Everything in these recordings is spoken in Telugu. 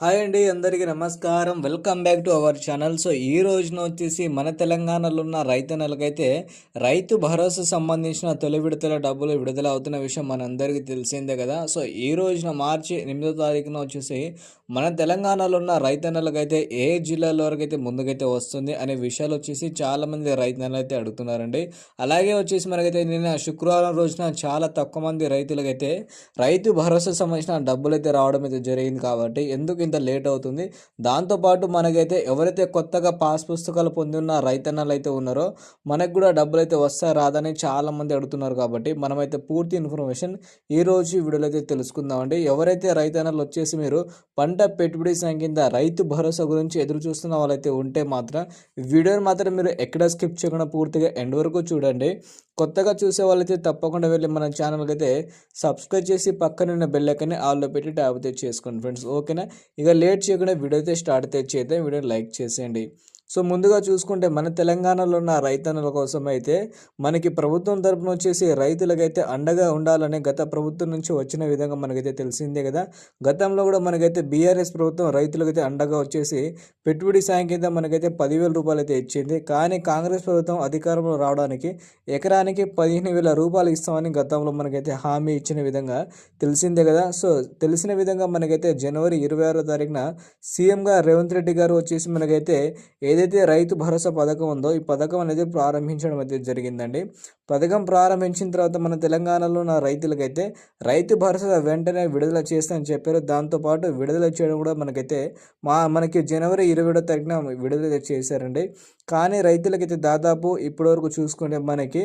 హాయ్ అండి అందరికీ నమస్కారం. Welcome back to our channel. So ఈ రోజున వచ్చేసి మన తెలంగాణలో ఉన్న రైతన్నలకైతే రైతు భరోసా సంబంధించిన తొలి విడతల డబ్బులు విడుదల అవుతున్న విషయం మనందరికీ తెలిసిందే కదా. సో ఈ రోజున మార్చి ఎనిమిదో తారీఖున వచ్చేసి మన తెలంగాణలో ఉన్న రైతన్నలకైతే ఏ జిల్లాలో వరకైతే ముందుకైతే వస్తుంది అనే విషయాలు వచ్చేసి చాలామంది రైతన్నలు అయితే అడుగుతున్నారండి. అలాగే వచ్చేసి మనకైతే నిన్న శుక్రవారం రోజున చాలా తక్కువ మంది రైతులకైతే రైతు భరోసా సంబంధించిన డబ్బులు అయితే రావడం అయితే జరిగింది కాబట్టి ఎందుకు ఇంత లేట్ అవుతుంది. దాంతోపాటు మనకైతే ఎవరైతే కొత్తగా పాస్ పుస్తకాలు పొంది ఉన్న రైతన్నలు అయితే ఉన్నారో మనకు కూడా డబ్బులు అయితే వస్తా రాదని చాలామంది అడుగుతున్నారు కాబట్టి మనమైతే పూర్తి ఇన్ఫర్మేషన్ ఈ రోజు ఈ వీడియోలో అయితే తెలుసుకుందామండి ఎవరైతే రైతన్నలు వచ్చేసి మీరు పంట పెట్టుబడి సంఖ్య కింద రైతు భరోసా గురించి ఎదురు చూస్తున్న వాళ్ళైతే ఉంటే మాత్రం వీడియోని మాత్రం మీరు ఎక్కడ స్కిప్ చేయకుండా పూర్తిగా ఎండ్ వరకు చూడండి. కొత్తగా చూసే వాళ్ళైతే తప్పకుండా వెళ్ళి మన ఛానల్కి అయితే సబ్స్క్రైబ్ చేసి పక్కనున్న బెల్ ఆల్లో పెట్టి ట్యాబ్ అయితే చేసుకోండి ఫ్రెండ్స్. ఓకేనా? ఇక లేట్ చేయకుండా వీడియో అయితే స్టార్ట్ అయితే చేద్దాం. వీడియో లైక్ చేసేయండి. సో ముందుగా చూసుకుంటే మన తెలంగాణలో ఉన్న రైతన్నుల కోసం అయితే మనకి ప్రభుత్వం తరపున వచ్చేసి రైతులకైతే అండగా ఉండాలని గత ప్రభుత్వం నుంచి వచ్చిన విధంగా మనకైతే తెలిసిందే కదా. గతంలో కూడా మనకైతే బీఆర్ఎస్ ప్రభుత్వం రైతులకైతే అండగా వచ్చేసి పెట్టుబడి సాయం కింద మనకైతే పదివేల రూపాయలు అయితే ఇచ్చింది. కానీ కాంగ్రెస్ ప్రభుత్వం అధికారంలో రావడానికి ఎకరానికి పదిహేను వేల రూపాయలు ఇస్తామని గతంలో మనకైతే హామీ ఇచ్చిన విధంగా తెలిసిందే కదా. సో తెలిసిన విధంగా మనకైతే జనవరి ఇరవై ఆరో తారీఖున సీఎంగా రేవంత్ రెడ్డి గారు వచ్చేసి మనకైతే ఏదైతే రైతు భరోసా పథకం ఉందో ఈ పథకం అనేది ప్రారంభించడం అయితే జరిగిందండి. పథకం ప్రారంభించిన తర్వాత మన తెలంగాణలో ఉన్న రైతులకైతే రైతు భరోసా వెంటనే విడుదల చేస్తానని చెప్పారు. దాంతోపాటు విడుదల చేయడం కూడా మనకైతే మా మనకి జనవరి ఇరవై ఏడో తారీఖున విడుదల చేశారండి. కానీ రైతులకైతే దాదాపు ఇప్పటివరకు చూసుకుంటే మనకి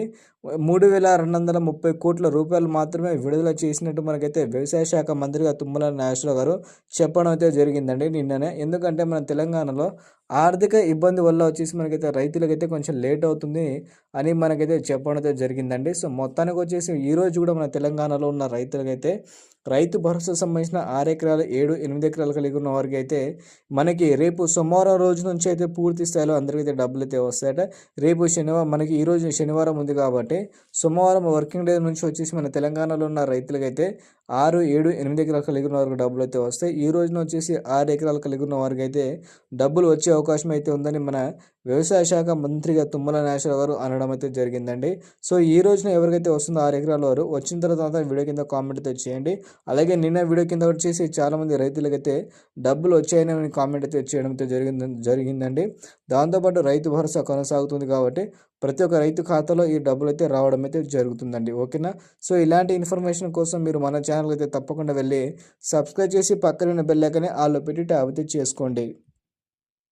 మూడు వేల రెండు వందల ముప్పై కోట్ల రూపాయలు మాత్రమే విడుదల చేసినట్టు మనకైతే వ్యవసాయ శాఖ మంత్రిగా తుమ్మల నాగేశ్వరరావు గారు చెప్పడం అయితే జరిగిందండి నిన్ననే. ఎందుకంటే మన తెలంగాణలో ఆర్థిక ఇబ్బంది వల్ల వచ్చేసి మనకైతే రైతులకైతే కొంచెం లేట్ అవుతుంది అని మనకైతే చెప్పడం అయితే జరిగిందండి. సో మొత్తానికి వచ్చేసి ఈరోజు కూడా మన తెలంగాణలో ఉన్న రైతులకైతే రైతు భరోసా సంబంధించిన ఆరు ఎకరాలు ఏడు ఎనిమిది ఎకరాలు కలిగి ఉన్న వారికి అయితే మనకి రేపు సోమవారం రోజు నుంచి అయితే పూర్తి స్థాయిలో అందరికైతే డబ్బులు అయితే వస్తాయట. రేపు శనివారం మనకి ఈరోజు శనివారం ఉంది కాబట్టి సోమవారం వర్కింగ్ డే నుంచి వచ్చేసి మన తెలంగాణలో ఉన్న రైతులకైతే ఆరు ఏడు ఎనిమిది ఎకరాలు కలిగి ఉన్న వారికి డబ్బులు అయితే వస్తాయి. ఈ రోజున వచ్చేసి ఆరు ఎకరాలు కలిగి ఉన్న వారికి అయితే డబ్బులు వచ్చే అవకాశం అయితే ఉందని మన వ్యవసాయ శాఖ మంత్రిగా తుమ్మల నాగేశ్వర గారు అనడం అయితే జరిగిందండి. సో ఈ రోజున ఎవరికైతే వస్తుందో ఆరు ఎకరాల వారు వచ్చిన తర్వాత వీడియో కింద కామెంట్ అయితే చేయండి. అలాగే నిన్న వీడియో కింద వచ్చేసి చాలామంది రైతులకైతే డబ్బులు వచ్చాయని కామెంట్ అయితే చేయడం అయితే జరిగింది జరిగిందండి. దాంతోపాటు రైతు భరోసా కొనసాగుతుంది కాబట్టి ప్రతి ఒక్క రైతు ఖాతాలో ఈ డబ్బులు అయితే రావడం అయితే జరుగుతుందండి. ఓకేనా? సో ఇలాంటి ఇన్ఫర్మేషన్ కోసం మీరు మన ఛానల్ అయితే తప్పకుండా వెళ్ళి సబ్స్క్రైబ్ చేసి పక్కన బెల్ ఐకాన్ని ఆల్లో పెట్టి ట్యాబ్ అయితే చేసుకోండి.